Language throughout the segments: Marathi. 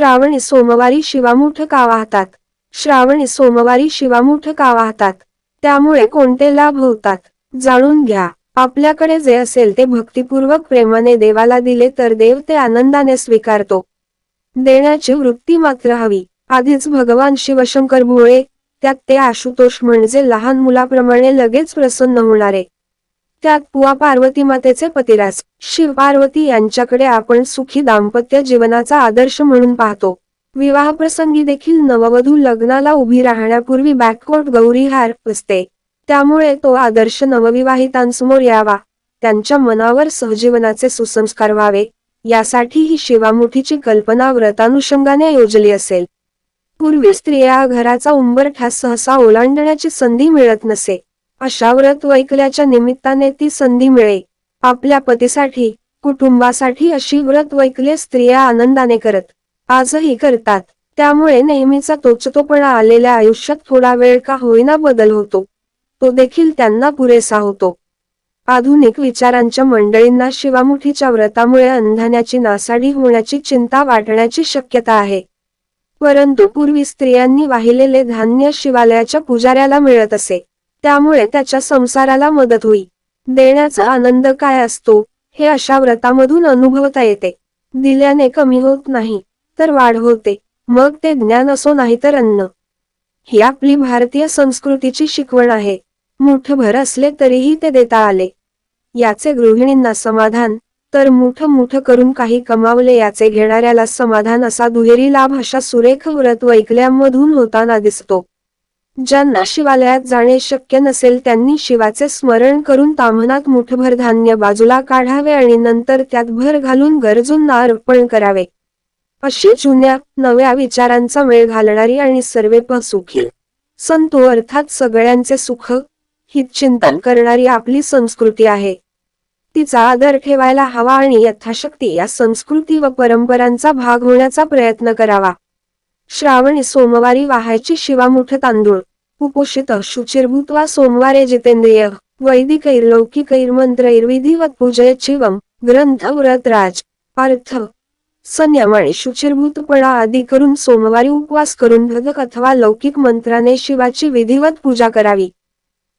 श्रावणी सोमवारी शिवामुठ का वाहतात? श्रावणी सोमवारी शिवामुठ का वाहतात? त्यामुळे कोणते लाभ होतात? जाणून घ्या. आपल्याकडे जे असेल ते भक्तिपूर्वक प्रेमाने देवाला दिले तर देव ते आनंदाने स्वीकारतो. देण्याची वृत्ती मात्र हवी. आधीच भगवान शिवशंकर भोळे त्यात ते आशुतोष म्हणजे लहान मुलाप्रमाणे लगेच प्रसन्न होणारे. त्यात पुवा पार्वती मातेचे पतिरास शिव पार्वती यांच्याकडे आपण सुखी दाम्पत्य जीवनाचा आदर्श म्हणून पाहतो. विवाह प्रसंगी देखील नववधू लग्नाला उभी राहण्यापूर्वी बॅककोट गौरीहार असते. त्यामुळे तो आदर्श नवविवाहितांसमोर यावा. त्यांच्या मनावर सहजीवनाचे सुसंस्कार व्हावे. यासाठी ही शिवामुठीची कल्पना व्रतानुषंगाने योजली असेल. पूर्वी स्त्रिया घराचा उंबरठा सहसा ओलांडण्याची संधी मिळत नसे. अशा व्रत वैकल्याच्या निमित्ताने ती संधी मिळे. आपल्या पतीसाठी कुटुंबासाठी अशी व्रत वैकले स्त्रिया आनंदाने करत आजही करतात. त्यामुळे नेहमीचा तोचतोपणा आलेल्या आयुष्यात थोडा वेळ का होईना बदल होतो. तो देखील त्यांना पुरेसा होतो. आधुनिक विचारांच्या मंडळींना शिवामुठीच्या व्रतामुळे अंधाण्याची नासाडी होण्याची चिंता वाटण्याची शक्यता आहे. परंतु पूर्वी स्त्रियांनी वाहिलेले धान्य शिवालयाच्या पुजाऱ्याला मिळत असे. त्यामुळे त्याच्या संसाराला मदत होई. देण्याचा आनंद काय असतो हे अशा व्रतामधून अनुभवता येते. दिल्याने कमी होत नाही तर वाढ होते. मग ते ज्ञान असो नाही तर अन्न. ही आपली भारतीय संस्कृतीची शिकवण आहे. मुठभर असले तरीही ते देता आले. याचे गृहिणींना समाधान तर मुठ मुठ करून काही कमावले याचे घेणाऱ्याला समाधान असा दुहेरी लाभ अशा सुरेख व्रत ऐकल्यामधून होताना दिसतो. ज्यांना शिवालयात जाणे शक्य नसेल त्यांनी शिवाचे स्मरण करून ताम्हनात मुठभर धान्य बाजूला काढावे आणि नंतर त्यात भर घालून गरजूंना अर्पण करावे. अशी जुन्या नव्या विचारांचा मेळ घालणारी आणि सर्वे सुखी संतो अर्थात सगळ्यांचे सुख ही चिंतन करणारी आपली संस्कृती आहे. तिचा आदर ठेवायला हवा आणि यथाशक्ती या संस्कृती व परंपरांचा भाग होण्याचा प्रयत्न करावा. श्रावणी सोमवारी वाहायची शिवामुठ तांदूळ उपोषित शुचिरभूत वा सोमवारे जितेंद्रिय वैदिकैर्लौकिकैर्मंत्रैर्विधिवत पूजयत शिवम ग्रंथ व्रत राज अर्थ संयम आणि शुचिर्भूतपणा आदी करून सोमवारी उपवास करून भदक अथवा लौकिक मंत्राने शिवाची विधिवत पूजा करावी.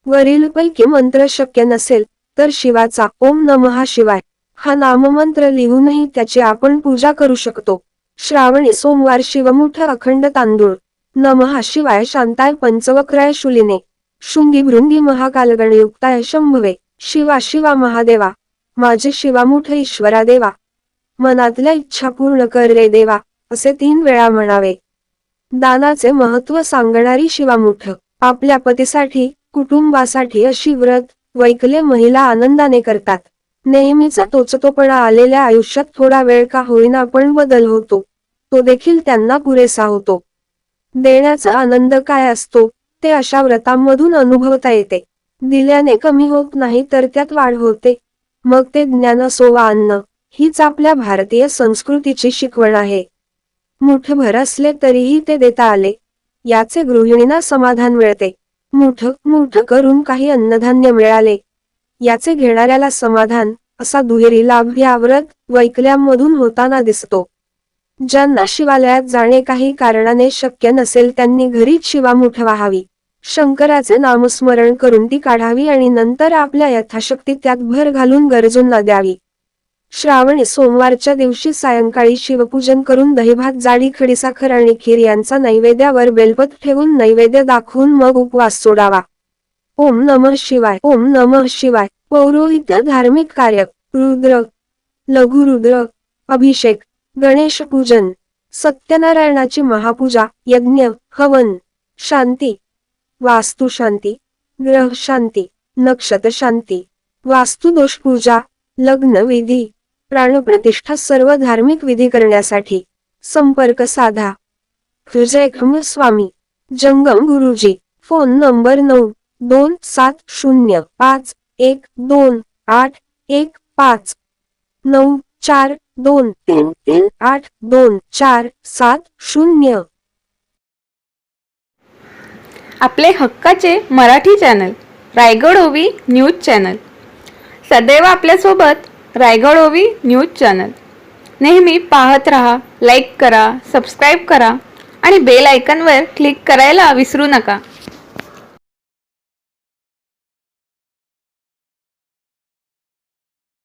वरीलपैकी मंत्र शक्य नसेल तर शिवाचा ओम नमः शिवाय हा नाममंत्र लिहूनही त्याची आपण पूजा करू शकतो. श्रावणी सोमवार शिवमुठ अखंड तांदूळ नमः शिवाय शांताय पंचवक्राय शुलिने. शृंगी भृंगी महाकालगणयुक्ताय शंभवे. शिवा शिवा महादेवा. माझे शिवामुठ ईश्वरा देवा. मनातल्या इच्छा पूर्ण कर रे देवा असे तीन वेळा म्हणावे. दानाचे महत्त्व सांगणारी शिवामुठ. आपल्या पतीसाठी कुटुंबासाठी अशी व्रत वैकले महिला आनंदाने करतात. नेहमीचा तोचतोपणा आलेल्या आयुष्यात थोडा वेळ का होईना पण बदल होतो. तो देखील त्यांना पुरेसा होतो. देण्याचा आनंद काय असतो ते अशा व्रतांमधून अनुभवता येते. दिल्याने कमी होत नाही तर त्यात वाढ होते. मग ते ज्ञान असो वा अन्न हीच आपल्या भारतीय संस्कृतीची शिकवण आहे. मुठभर असले तरीही ते देता आले. याचे गृहिणींना समाधान मिळते. मुठ मुठ करून काही अन्नधान्य मिळाले. याचे घेणाऱ्याला समाधान असा दुहेरी लाभ या व्रत वैकल्यांमधून होताना दिसतो. ज्यांना शिवालयात जाणे काही कारणाने शक्य नसेल त्यांनी घरीच शिवामुठ व्हावी. शंकराचे नामस्मरण करून ती काढावी आणि नंतर आपल्या यथाशक्ती त्यात भर घालून गरजूंना द्यावी. श्रावणी सोमवारच्या दिवशी सायंकाळी शिवपूजन करून दहीभात जाडी खडीसाखर आणि खीर यांचा नैवेद्यावर बेलपत ठेवून नैवेद्य दाखवून मग उपवास सोडावा. ओम नमः शिवाय ओम नमः शिवाय. पौरोहित्य धार्मिक कार्य रुद्र लघुरुद्र अभिषेक. गणेश पूजन सत्यनारायणाची महापूजा यज्ञ हवन शांती वास्तु शांती ग्रह शांती नक्षत्र शांती वास्तुदोष पूजा लग्न विधी प्राणप्रतिष्ठा सर्व धार्मिक विधी करण्यासाठी संपर्क साधा. जयखम स्वामी जंगम गुरुजी फोन नंबर नऊ दोन सात शून्य पाच एक दोन आठ एक पाच नऊ चार दोन तीन तीन आठ दोन चार सात शून्य. आपले हक्काचे मराठी चॅनल रायगड ओवी न्यूज चॅनल. सदैव आपल्यासोबत रायगड ओवी न्यूज चॅनल. नेहमी पाहत रहा लाईक करा सबस्क्राईब करा आणि बेल आयकनवर क्लिक करायला विसरू नका.